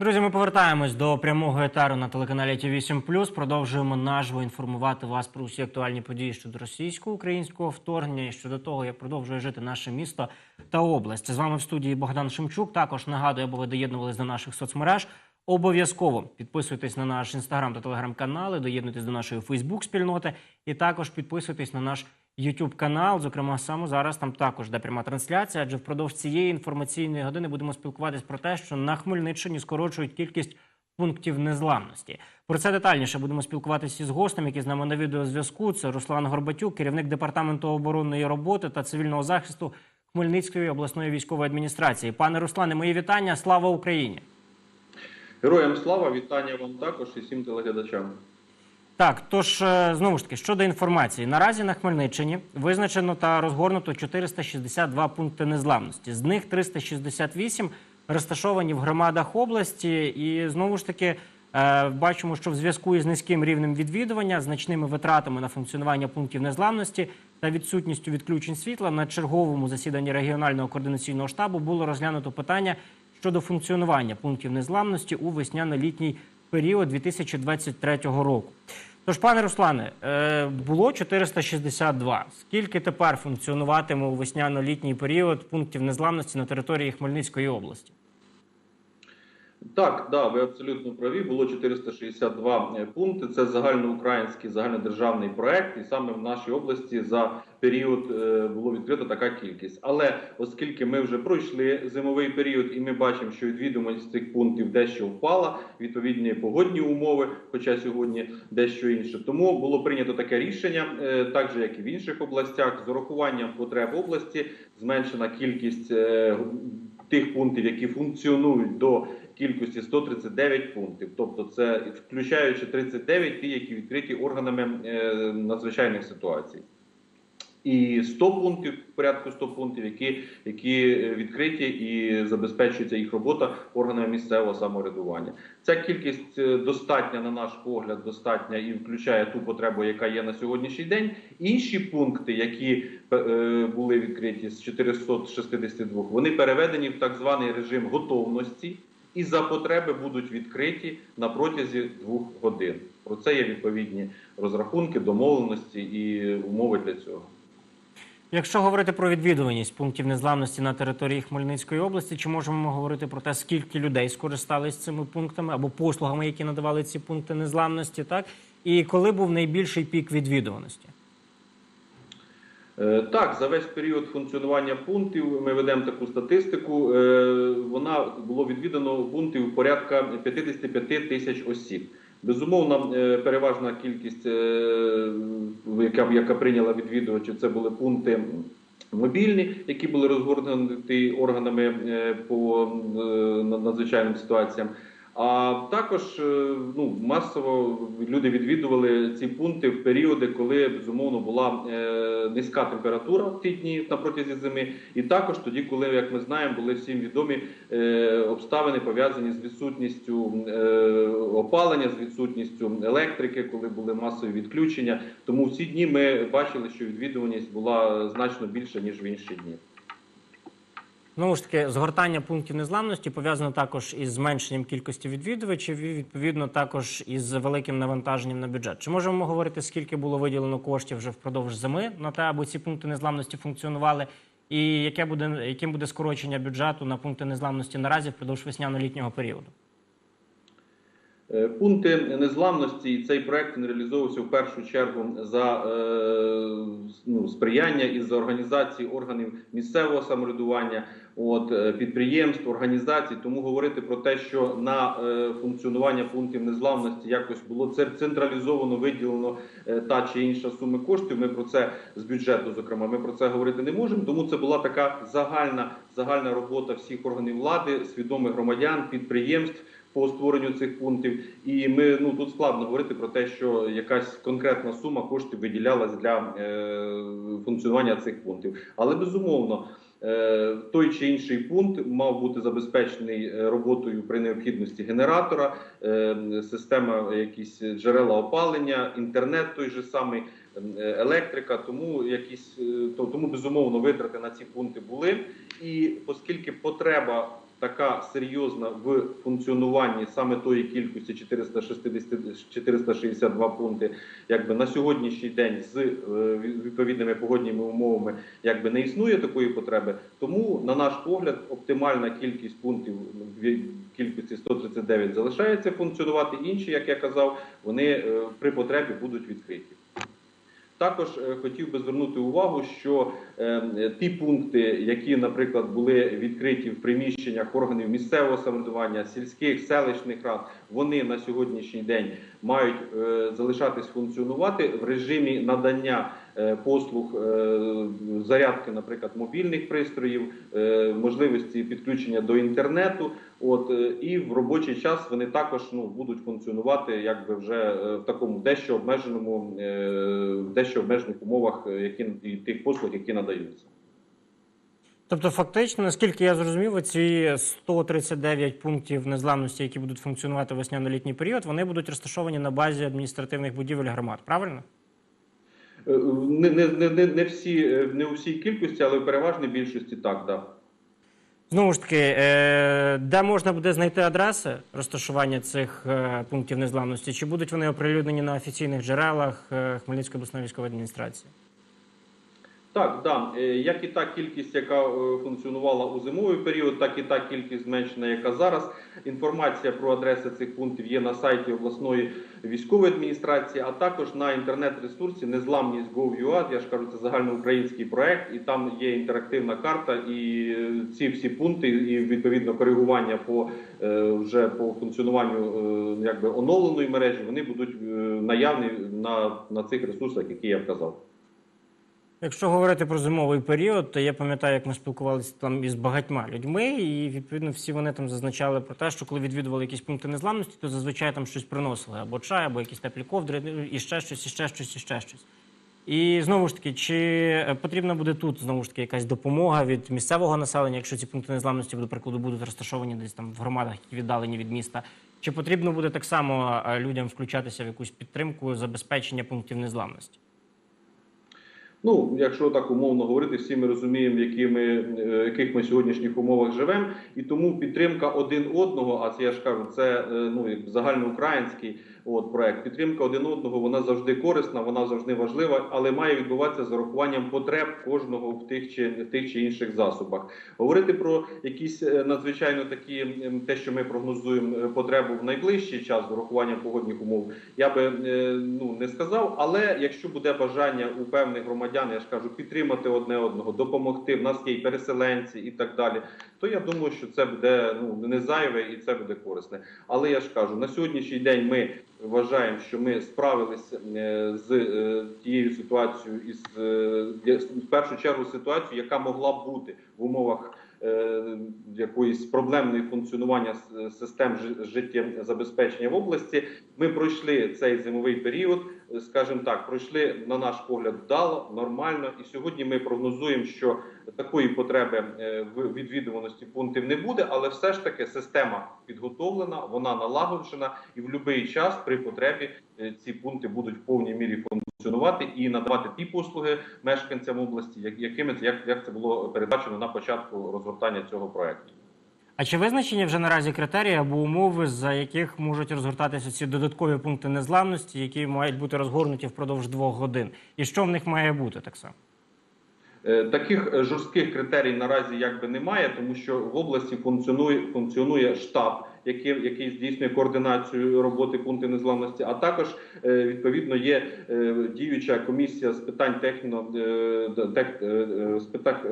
Друзі, ми повертаємось до прямого етеру на телеканалі ТІВІ 7 Продовжуємо наживо інформувати вас про усі актуальні події щодо російсько-українського вторгнення і щодо того, як продовжує жити наше місто та область. З вами в студії Богдан Шемчук. Також нагадую, аби ви доєднувались до наших соцмереж. Обов'язково підписуйтесь на наш інстаграм та телеграм-канали, доєднуйтесь до нашої Фейсбук-спільноти і також підписуйтесь на наш YouTube канал. Зокрема, саме зараз там також де пряма трансляція. Адже впродовж цієї інформаційної години будемо спілкуватись про те, що на Хмельниччині скорочують кількість пунктів незламності. Про це детальніше будемо спілкуватися із гостем, який з нами на відеозв'язку. Це Руслан Горбатюк, керівник департаменту оборонної роботи та цивільного захисту Хмельницької обласної військової адміністрації. Пане Руслане, мої вітання. Слава Україні! Героям слава, вітання вам також і всім телеглядачам. Так, тож е, знову ж таки щодо інформації, наразі на Хмельниччині визначено та розгорнуто 462 пункти незламності. З них 368 розташовані в громадах області, і знову ж таки е, бачимо, що в зв'язку із низьким рівнем відвідування, значними витратами на функціонування пунктів незламності та відсутністю відключень світла на черговому засіданні регіонального координаційного штабу було розглянуто питання щодо функціонування пунктів незламності у весняно-літній період 2023 року. Тож, пане Руслане, е, було 462. Скільки тепер функціонуватиме у весняно-літній період пунктів незламності на території Хмельницької області? Так, да, ви абсолютно праві. Було 462 пункти. Це загальноукраїнський загальнодержавний проект, і саме в нашій області за період е, було відкрито така кількість. Але оскільки ми вже пройшли зимовий період, і ми бачимо, що відвідуваність цих пунктів дещо впала, відповідні погодні умови, хоча сьогодні дещо інше. Тому було прийнято таке рішення, е, так же як і в інших областях, з урахуванням потреб області зменшена кількість е, тих пунктів, які функціонують до кількості 139 пунктів, тобто це включаючи 39 ті, які відкриті органами е, надзвичайних ситуацій. І 100 пунктів, порядку 100 пунктів, які, які відкриті і забезпечується їх робота органами місцевого самоврядування. Ця кількість е, достатня, на наш погляд, достатня і включає ту потребу, яка є на сьогоднішній день. Інші пункти, які е, були відкриті з 462, вони переведені в так званий режим готовності і за потреби будуть відкриті на протязі двох годин. Про це є відповідні розрахунки, домовленості і умови для цього. Якщо говорити про відвідуваність пунктів незламності на території Хмельницької області, чи можемо ми говорити про те, скільки людей скористались цими пунктами або послугами, які надавали ці пункти незламності, так і коли був найбільший пік відвідуваності? Е, Так, за весь період функціонування пунктів ми ведемо таку статистику. Е, Вона було відвідано пунктів порядка 55 тисяч осіб. Безумовно, е, переважна кількість, е, яка, яка прийняла відвідувачів, це були пункти мобільні, які були розгорнуті органами е, по надзвичайним ситуаціям. А також е, ну масово люди відвідували ці пункти в періоди, коли безумовно була е, низька температура в ті дні на протязі зими, і також тоді, коли, як ми знаємо, були всім відомі е, обставини пов'язані з відсутністю опалення, з відсутністю електрики, коли були масові відключення. Тому в ці дні ми бачили, що відвідуваність була значно більша ніж в інші дні. Знову ж таки, згортання пунктів незламності пов'язано також із зменшенням кількості відвідувачів і відповідно також із великим навантаженням на бюджет. Чи можемо ми говорити, скільки було виділено коштів вже впродовж зими на те, аби ці пункти незламності функціонували, і яке буде яким буде скорочення бюджету на пункти незламності наразі впродовж весняно-літнього періоду? Е, Пункти незламності і цей проект реалізовувався в першу чергу за е, ну, сприяння і за організації органів місцевого самоврядування, от е, підприємств, організацій. Тому говорити про те, що на функціонування пунктів незламності якось було це централізовано виділено та чи інша сума коштів. Ми про це з бюджету, зокрема, ми про це говорити не можемо. Тому це була така загальна загальна робота всіх органів влади, свідомих громадян, підприємств по створенню цих пунктів. І ми ну тут складно говорити про те, що якась конкретна сума коштів виділялась для е, функціонування цих пунктів. Але безумовно. е, Той чи інший пункт мав бути забезпечений е, роботою при необхідності генератора, е, система якісь джерела опалення, інтернет той же самий, е, електрика. Тому якісь тому безумовно витрати на ці пункти були. І оскільки потреба така серйозна в функціонуванні саме тої кількості 460, 462 пункти, якби на сьогоднішній день з е, відповідними погодніми умовами якби не існує такої потреби. Тому, на наш погляд, оптимальна кількість пунктів в кількості 139 залишається функціонувати. Інші, як я казав, вони е, при потребі будуть відкриті. Також е, хотів би звернути увагу, що е, ті пункти, які, наприклад, були відкриті в приміщеннях органів місцевого самоврядування, сільських селищних рад, вони на сьогоднішній день мають е, залишатись функціонувати в режимі надання послуг е, зарядки, наприклад, мобільних пристроїв, е, можливості підключення до інтернету. От е, і в робочий час вони також ну будуть функціонувати якби вже е, в такому дещо обмеженому, е, дещо обмежених умовах, е, які і тих послуг, які надаються. Тобто, фактично, наскільки я зрозумів, ці 139 пунктів незламності, які будуть функціонувати весняно-літній період, вони будуть розташовані на базі адміністративних будівель громад. Правильно? Не, не, не, не, всі не у всій кількості, але в переважній більшості так, да. Знову ж таки, е, де можна буде знайти адреси розташування цих е, пунктів незламності? Чи будуть вони оприлюднені на офіційних джерелах е, Хмельницької обласної військової адміністрації? Так, да. Е, як і та кількість, яка е, функціонувала у зимовий період, так і та кількість зменшена, яка зараз. Інформація про адреси цих пунктів є на сайті обласної військової адміністрації, а також на інтернет-ресурсі незламність.gov.ua. Я ж кажу, це загальноукраїнський проект, і там є інтерактивна карта, і ці всі пункти, і відповідно коригування по е, вже по функціонуванню якби оновленої мережі, вони будуть наявні на, на цих ресурсах, які я вказав. Якщо говорити про зимовий період, то я пам'ятаю, як ми спілкувалися там із багатьма людьми, і відповідно всі вони там зазначали про те, що коли відвідували якісь пункти незламності, то зазвичай там щось приносили або чай, або якісь теплі ковдри, ну, і ще щось, і ще щось, і ще щось. І знову ж таки, чи е, потрібна буде тут знову ж таки якась допомога від місцевого населення, якщо ці пункти незламності, до прикладу, будуть розташовані десь там в громадах, які віддалені від міста? Чи потрібно буде так само е, людям включатися в якусь підтримку забезпечення пунктів незламності? Ну, якщо так умовно говорити, всі ми розуміємо, які ми, е, яких ми сьогоднішніх умовах живемо, і тому підтримка один одного, а це я ж кажу, це е, ну загальноукраїнський от проект. Підтримка один одного вона завжди корисна, вона завжди важлива, але має відбуватися з урахуванням потреб кожного в тих чи в тих чи інших засобах. Говорити про якісь е, надзвичайно такі те, що ми прогнозуємо е, потребу в найближчий час з урахуванням погодних умов, я би е, ну не сказав. Але якщо буде бажання у певних громадян, я ж кажу, підтримати одне одного, допомогти. В нас є і переселенці і так далі. То я думаю, що це буде ну не зайве і це буде корисне. Але я ж кажу, на сьогоднішній день ми вважаємо, що ми справилися е, з е, тією ситуацією із е, в першу чергу ситуацією, яка могла бути в умовах. Якоїсь проблемної функціонування систем жи- життєзабезпечення в області ми пройшли цей зимовий період, скажімо так, пройшли на наш погляд вдало, нормально. І сьогодні ми прогнозуємо, що такої потреби е, в відвідуваності пунктів не буде, але все ж таки система підготовлена, вона налагоджена, і в будь-який час при потребі е, ці пункти будуть в повній мірі функціонувати і надавати ті послуги мешканцям області, як- якими як, як це було передбачено на початку розгортання цього проекту. А чи визначені вже наразі критерії або умови, за яких можуть розгортатися ці додаткові пункти незламності, які мають бути розгорнуті впродовж двох годин? І що в них має бути так само? Е, Таких е, жорстких критерій наразі якби немає, тому що в області функціонує функціонує штаб, який, який здійснює координацію роботи пунктів незламності. А також е, відповідно є е, діюча комісія з питань техно е, тех,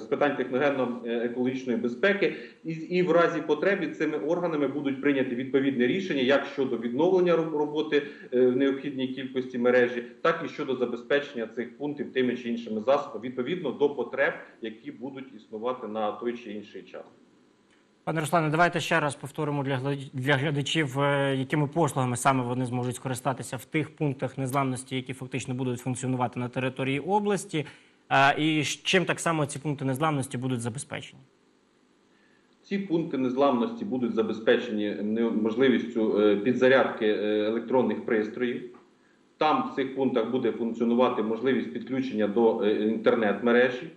з питань, техногенно-екологічної безпеки, і, і в разі потреби цими органами будуть прийняті відповідне рішення як щодо відновлення роботи в необхідній кількості мережі, так і щодо забезпечення цих пунктів тими чи іншими засобами відповідно до потреб, які будуть існувати на той чи інший час. Пане Руслане, давайте ще раз повторимо для глядачів, е, якими послугами саме вони зможуть скористатися в тих пунктах незламності, які фактично будуть функціонувати на території області, е, і чим так само ці пункти незламності будуть забезпечені. Ці пункти незламності будуть забезпечені можливістю е, підзарядки електронних пристроїв. Там в цих пунктах буде функціонувати можливість підключення до е, інтернет-мережі.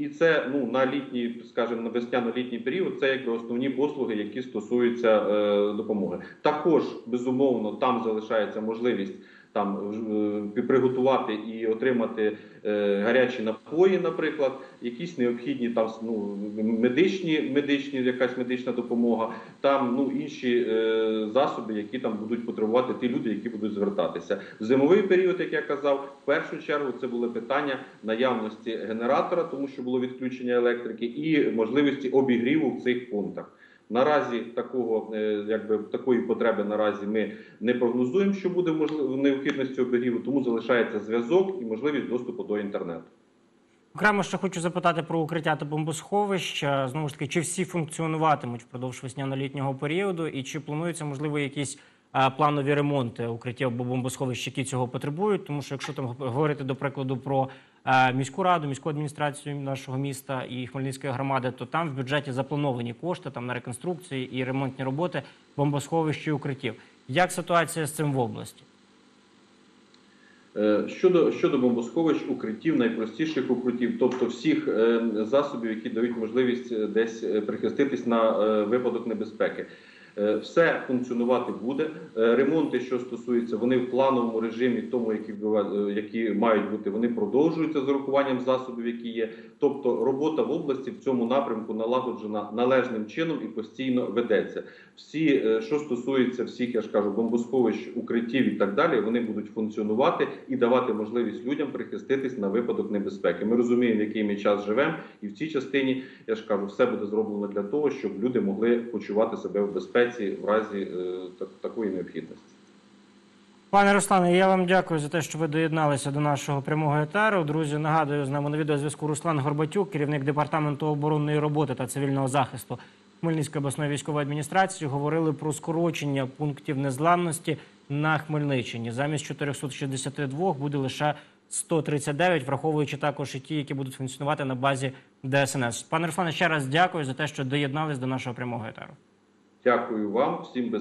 І це ну на літній, скажімо, на весняно-літній період, це якби основні послуги, які стосуються е, допомоги. Також безумовно там залишається можливість там е, приготувати і отримати е, гарячі напої, наприклад, якісь необхідні там ну, медичні, медичні, якась медична допомога, там ну інші е, засоби, які там будуть потребувати ті люди, які будуть звертатися. В зимовий період, як я казав, в першу чергу це були питання наявності генератора, тому що було відключення електрики, і можливості обігріву в цих пунктах. Наразі такого е, якби такої потреби наразі ми не прогнозуємо, що буде можливо необхідності обігріву, тому залишається зв'язок і можливість доступу до інтернету. Окремо ще хочу запитати про укриття та бомбосховища. Знову ж таки, чи всі функціонуватимуть впродовж весняно-літнього періоду, і чи плануються можливо якісь а, планові ремонти укриттів або бомбосховищ, які цього потребують? Тому що якщо там говорити до прикладу про міську раду, міську адміністрацію нашого міста і Хмельницької громади, то там в бюджеті заплановані кошти там на реконструкції і ремонтні роботи бомбосховищ і укриттів. Як ситуація з цим в області? Е, Щодо щодо бомбосховищ, укриттів, найпростіших укриттів, тобто всіх е, засобів, які дають можливість е, десь е, прихиститись на е, випадок небезпеки. Е, Все функціонувати буде. Е, Ремонти, що стосуються, вони в плановому режимі, тому які е, які мають бути, вони продовжуються з урахуванням засобів, які є. Тобто робота в області в цьому напрямку налагоджена належним чином і постійно ведеться. Всі, що стосується всіх, я ж кажу, бомбосховищ, укриттів і так далі, вони будуть функціонувати і давати можливість людям прихиститись на випадок небезпеки. Ми розуміємо, в який ми час живемо, і в цій частині я ж кажу, все буде зроблено для того, щоб люди могли почувати себе в безпеці в разі е, такої необхідності. Пане Руслане, я вам дякую за те, що ви доєдналися до нашого прямого етеру. Друзі, нагадую, з нами на відеозв'язку Руслан Горбатюк, керівник департаменту оборонної роботи та цивільного захисту Хмельницької обласної військової адміністрації. Говорили про скорочення пунктів незламності на Хмельниччині. Замість 462 буде лише 139, враховуючи також і ті, які будуть функціонувати на базі ДСНС. Пане Руслане, ще раз дякую за те, що доєднались до нашого прямого етеру. Дякую вам, всім без.